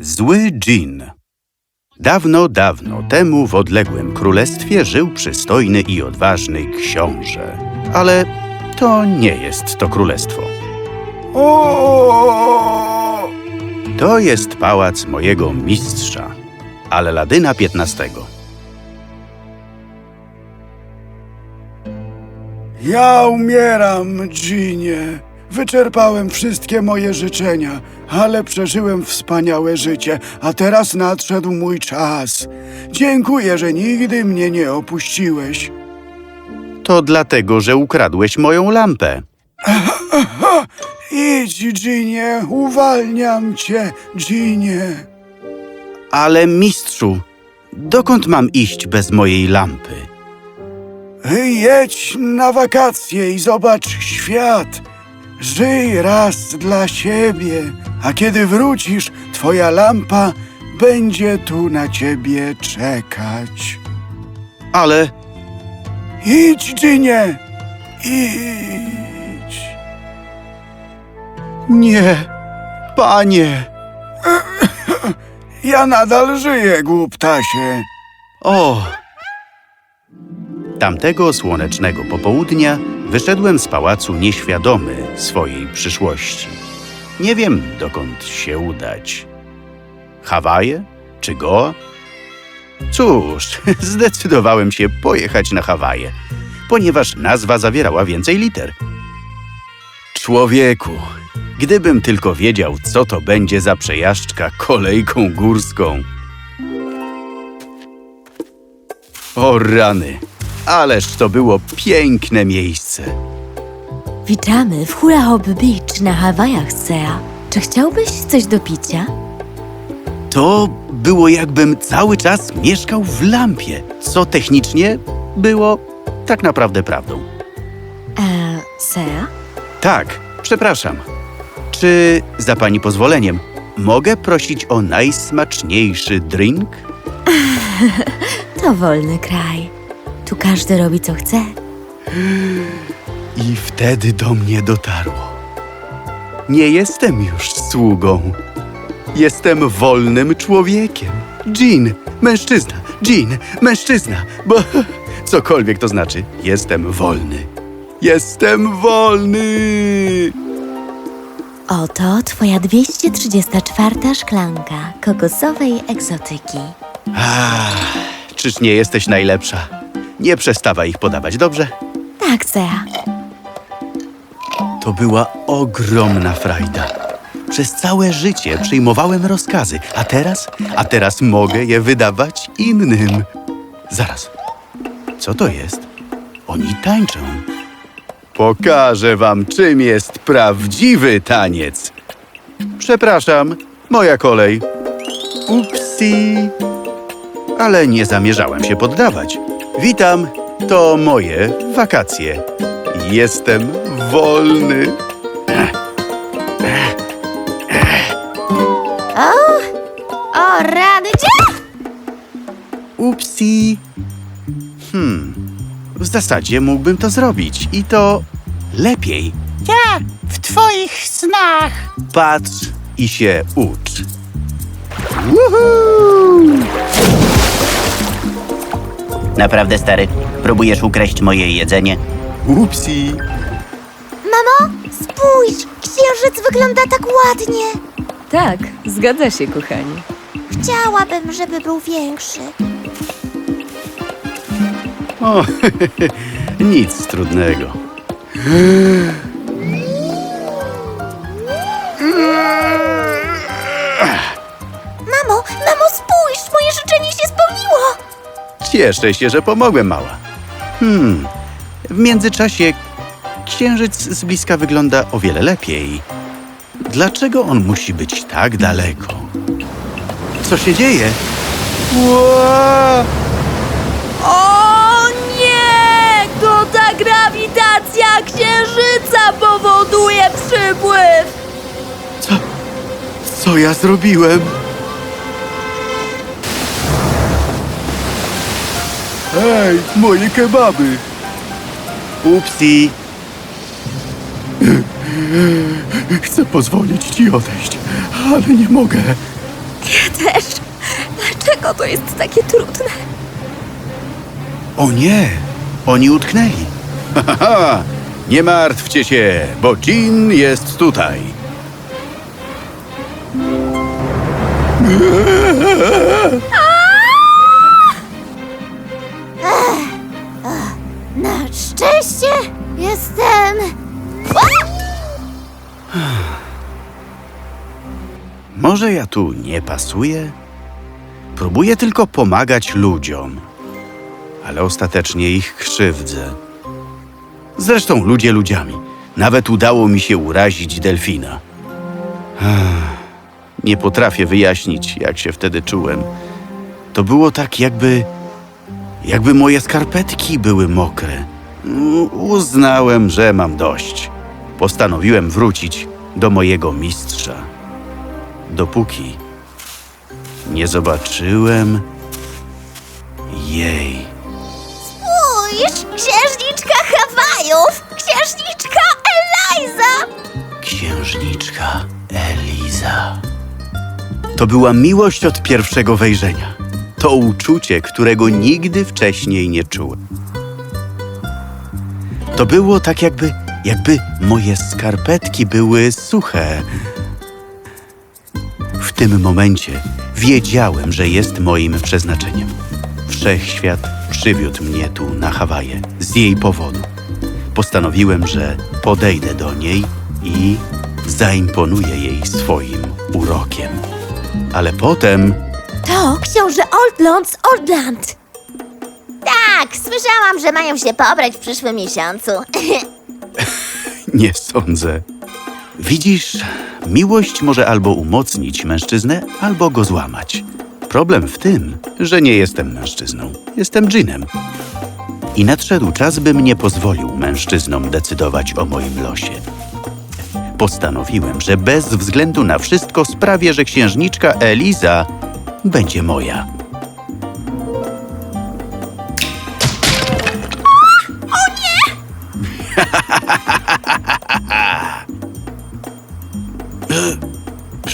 Zły dżin. Dawno, dawno temu w odległym królestwie żył przystojny i odważny książę. Ale to nie jest to królestwo. O! To jest pałac mojego mistrza, Alleladyna XV. Ja umieram, Ginie. Wyczerpałem wszystkie moje życzenia, ale przeżyłem wspaniałe życie, a teraz nadszedł mój czas. Dziękuję, że nigdy mnie nie opuściłeś. To dlatego, że ukradłeś moją lampę. Idź, Ginie, uwalniam cię, Ginie. Ale mistrzu, dokąd mam iść bez mojej lampy? Jedź na wakacje i zobacz świat. Żyj raz dla siebie, a kiedy wrócisz, twoja lampa będzie tu na ciebie czekać. Ale Idź, Ginie! Idź! nie, panie. Ja nadal żyję, głuptasie. O! Tamtego słonecznego popołudnia wyszedłem z pałacu nieświadomy swojej przyszłości. Nie wiem, dokąd się udać. Hawaje czy Goa? Cóż, zdecydowałem się pojechać na Hawaje, ponieważ nazwa zawierała więcej liter. Człowieku, gdybym tylko wiedział, co to będzie za przejażdżka kolejką górską. O rany, ależ to było piękne miejsce. Witamy w Hula Hop Beach na Hawajach, Sea. Czy chciałbyś coś do picia? To było jakbym cały czas mieszkał w lampie, co technicznie było tak naprawdę prawdą. Eee, Sea? Tak, przepraszam. Czy za pani pozwoleniem mogę prosić o najsmaczniejszy drink? To wolny kraj. Tu każdy robi co chce. I wtedy do mnie dotarło. Nie jestem już sługą. Jestem wolnym człowiekiem. Jean, mężczyzna, Jean, mężczyzna, bo cokolwiek to znaczy, jestem wolny. Jestem wolny! Oto twoja 234 szklanka kokosowej egzotyki. Ah, czyż nie jesteś najlepsza? Nie przestawaj ich podawać, dobrze? Tak, Sea. To była ogromna frajda. Przez całe życie przyjmowałem rozkazy, a teraz, a teraz mogę je wydawać innym. Zaraz, co to jest? Oni tańczą. Pokażę wam, czym jest prawdziwy taniec. Przepraszam, moja kolej. Upsi. Ale nie zamierzałem się poddawać. Witam, to moje wakacje. Jestem wolny. O, rany cię! Upsi. Hmm. W zasadzie mógłbym to zrobić i to lepiej. Ja w twoich snach. Patrz i się ucz. Naprawdę, stary? Próbujesz ukraść moje jedzenie? Upsi. Mamo, spójrz! Księżyc wygląda tak ładnie. Tak, zgadza się, kochani. Chciałabym, żeby był większy. O, nic trudnego. Cieszę się, że pomogłem, mała. Hmm. W międzyczasie księżyc z bliska wygląda o wiele lepiej. Dlaczego on musi być tak daleko? Co się dzieje? Ła! O nie! To ta grawitacja księżyca powoduje przypływ! Co ja zrobiłem? Hej, moje kebaby! Upsi. Chcę pozwolić ci odejść, ale nie mogę. też. Dlaczego to jest takie trudne? O nie! Oni utknęli. Haha! Nie martwcie się, bo Jean jest tutaj. pasuję? Próbuję tylko pomagać ludziom, ale ostatecznie ich krzywdzę. Zresztą ludzie ludziami. Nawet udało mi się urazić delfina. Nie potrafię wyjaśnić, jak się wtedy czułem. To było tak, jakby. jakby moje skarpetki były mokre. Mm, Uznałem, że mam dość. Postanowiłem wrócić do mojego mistrza dopóki nie zobaczyłem jej. Spójrz, księżniczka Hawajów! Księżniczka Eliza! Księżniczka Eliza. To była miłość od pierwszego wejrzenia. To uczucie, którego nigdy wcześniej nie czułem. To było tak jakby, jakby moje skarpetki były suche. W tym momencie wiedziałem, że jest moim przeznaczeniem. Wszechświat przywiódł mnie tu na Hawaje z jej powodu. Postanowiłem, że podejdę do niej i zaimponuję jej swoim urokiem. Ale potem To książę Oldlond z Oldland. Tak, słyszałam, że mają się pobrać w przyszłym miesiącu. nie sądzę. Widzisz, miłość może albo umocnić mężczyznę, albo go złamać. Problem w tym, że nie jestem mężczyzną, jestem dżinem. I nadszedł czas, bym nie pozwolił mężczyznom decydować o moim losie. Postanowiłem, że bez względu na wszystko sprawię, że księżniczka Eliza będzie moja.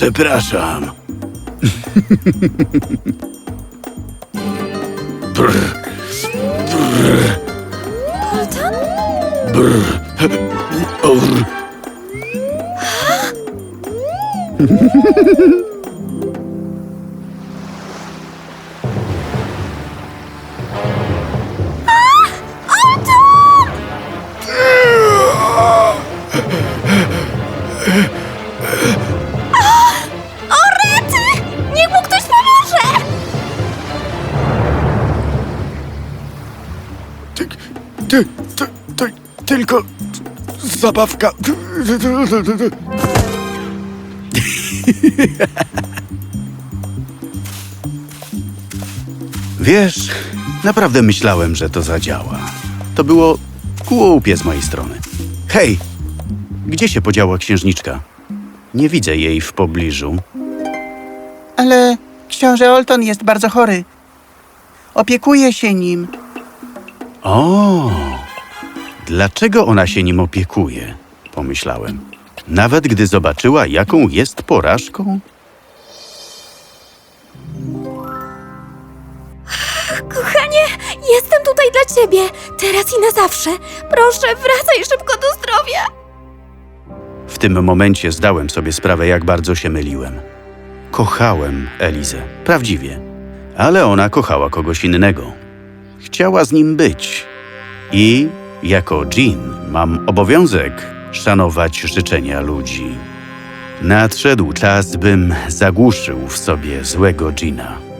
Przepraszam. Brr, Colton? ur. O zabawka. Wiesz, naprawdę myślałem, że to zadziała. To było głupie z mojej strony. Hej, gdzie się podziała księżniczka? Nie widzę jej w pobliżu. Ale książę Olton jest bardzo chory. Opiekuję się nim. O, dlaczego ona się nim opiekuje? Pomyślałem. Nawet gdy zobaczyła, jaką jest porażką. Kochanie, jestem tutaj dla ciebie. Teraz i na zawsze. Proszę, wracaj szybko do zdrowia. W tym momencie zdałem sobie sprawę, jak bardzo się myliłem. Kochałem Elizę, prawdziwie, ale ona kochała kogoś innego. Chciała z nim być. I jako Jean mam obowiązek szanować życzenia ludzi. Nadszedł czas, bym zagłuszył w sobie złego Gina.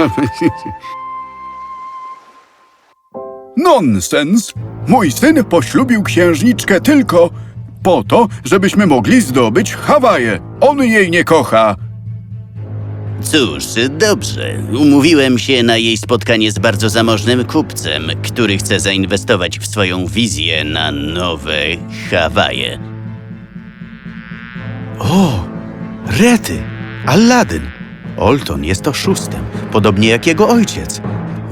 Nonsens! Mój syn poślubił księżniczkę tylko po to, żebyśmy mogli zdobyć Hawaje. On jej nie kocha. Cóż, dobrze. Umówiłem się na jej spotkanie z bardzo zamożnym kupcem, który chce zainwestować w swoją wizję na nowe Hawaje. O, Rety, Aladdin. Olton jest oszustem, podobnie jak jego ojciec.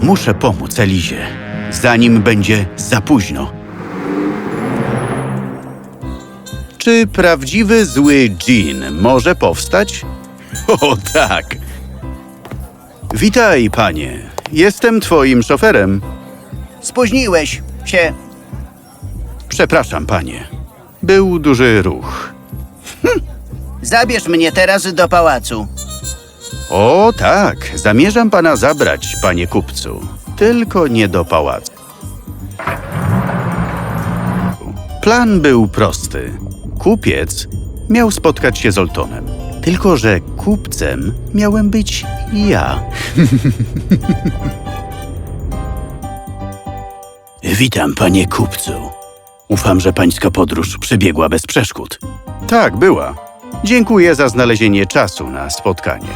Muszę pomóc Elizie, zanim będzie za późno. Czy prawdziwy zły dżin może powstać? O tak. Witaj, panie. Jestem twoim szoferem. Spóźniłeś się. Przepraszam, panie. Był duży ruch. Zabierz mnie teraz do pałacu. O tak, zamierzam pana zabrać, panie kupcu. Tylko nie do pałacu. Plan był prosty. Kupiec miał spotkać się z Oltonem. Tylko, że kupcem miałem być ja. Witam, panie kupcu. Ufam, że pańska podróż przebiegła bez przeszkód. Tak, była. Dziękuję za znalezienie czasu na spotkanie.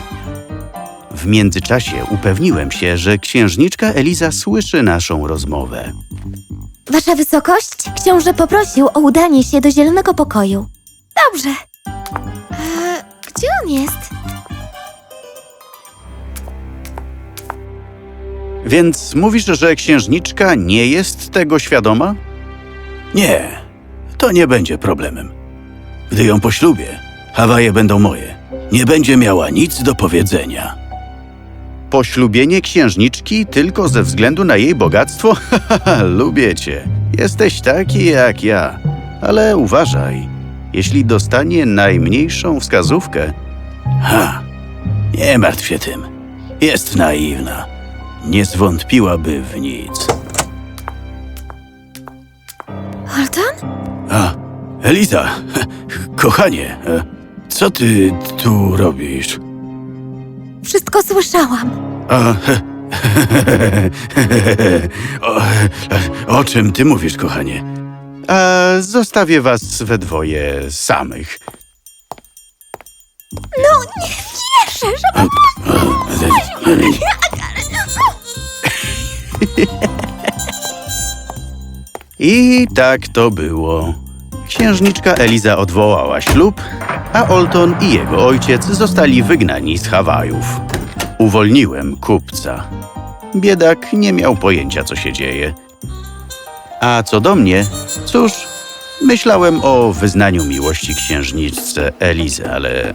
W międzyczasie upewniłem się, że księżniczka Eliza słyszy naszą rozmowę. Wasza wysokość, książę poprosił o udanie się do zielonego pokoju. Dobrze. E, gdzie on jest? Więc mówisz, że księżniczka nie jest tego świadoma? Nie, to nie będzie problemem. Gdy ją poślubię, Hawaje będą moje. Nie będzie miała nic do powiedzenia. Poślubienie księżniczki tylko ze względu na jej bogactwo? Lubię cię. Jesteś taki jak ja. Ale uważaj, jeśli dostanie najmniejszą wskazówkę. Ha, nie martw się tym. Jest naiwna. Nie zwątpiłaby w nic. Olton? A, Eliza, kochanie, e, co ty tu robisz? Wszystko słyszałam. A, o, o czym ty mówisz, kochanie? Zostawię was we dwoje samych. Wierzę, że I tak to było. Księżniczka Eliza odwołała ślub, a Olton i jego ojciec zostali wygnani z Hawajów. Uwolniłem kupca. Biedak nie miał pojęcia, co się dzieje. A co do mnie, cóż, myślałem o wyznaniu miłości księżniczce Elizy, ale...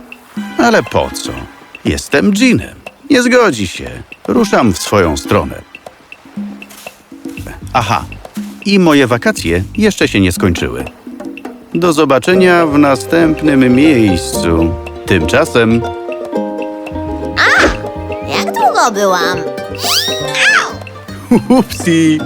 ale po co? Jestem dżinem. Nie zgodzi się. Ruszam w swoją stronę. Aha, i moje wakacje jeszcze się nie skończyły. Do zobaczenia w następnym miejscu. Tymczasem Jak długo byłam? upsi.